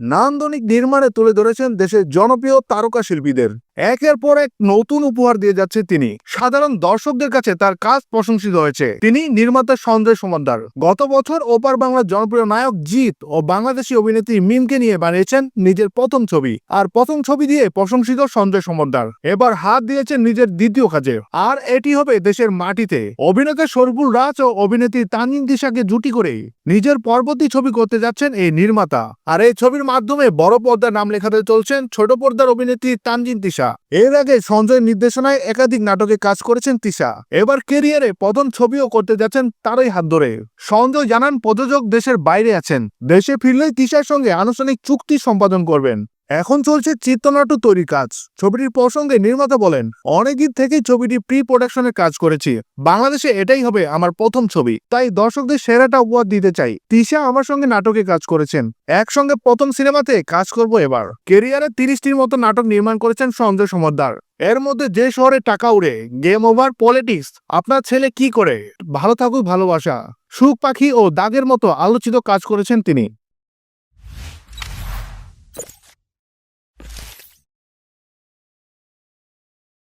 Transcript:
নান্দনিক নির্মাণে তুলে ধরেছেন দেশের জনপ্রিয় তারকা শিল্পীদের। একের পর এক নতুন উপহার দিয়ে যাচ্ছে তিনি। সাধারণ দর্শকদের কাছে তার কাজ প্রশংসিত হয়েছে। তিনি নির্মাতা সঞ্জয় সমাদ্দার। গত বছর ওপার বাংলার জনপ্রিয় নায়ক জিৎ ও বাংলাদেশি অভিনেত্রী মিমকে নিয়ে বানিয়েছেন নিজের প্রথম ছবি। আর প্রথম ছবি দিয়ে প্রশংসিত সঞ্জয় সমাদ্দার। এবার হাত দিয়েছেন নিজের দ্বিতীয় কাজে। আর এটি হবে দেশের মাটিতে। অভিনেতা শরীফুল রাজ ও অভিনেত্রী তানজিন দিশাকে জুটি করে নিজের পরবর্তী ছবি করতে যাচ্ছেন এই নির্মাতা। আর এই ছবির মাধ্যমে বড় পর্দার নাম লেখাতে চলছেন ছোট পর্দার অভিনেত্রী তানজিন তিশা। এর আগে সঞ্জয় নির্দেশনায় একাধিক নাটকে কাজ করেছেন তিশা। এবার কেরিয়ারে প্রথম ছবিও করতে যাচ্ছেন তারই হাত ধরে। সঞ্জয় জানান, প্রযোজক দেশের বাইরে আছেন। দেশে ফিরলেই তিশার সঙ্গে আনুষ্ঠানিক চুক্তি সম্পাদন করবেন। এখন চলছে চিত্রনাট্য তৈরির কাজ। ছবিটির প্রসঙ্গে নির্মাতা বলেন, অনেকদিন থেকেই ছবিটি প্রি প্রোডাকশনের কাজ করেছি। বাংলাদেশে এটাই হবে আমার প্রথম ছবি। তাই দর্শকদের সেরাটা উপহার দিতে চাই। তিশা আমার সঙ্গে নাটকে কাজ করেছেন। একসঙ্গে প্রথম সিনেমাতে কাজ করব এবার। কেরিয়ারে তিরিশটির মতো নাটক নির্মাণ করেছেন সঞ্জয় সমদ্দার। এর মধ্যে যে শহরে টাকা উড়ে, গেম ওভার, পলিটিক্স, আপনার ছেলে কি করে? ভালো থাকুক ভালোবাসা। সুখ পাখি ও দাগের মতো আলোচিত কাজ করেছেন তিনি।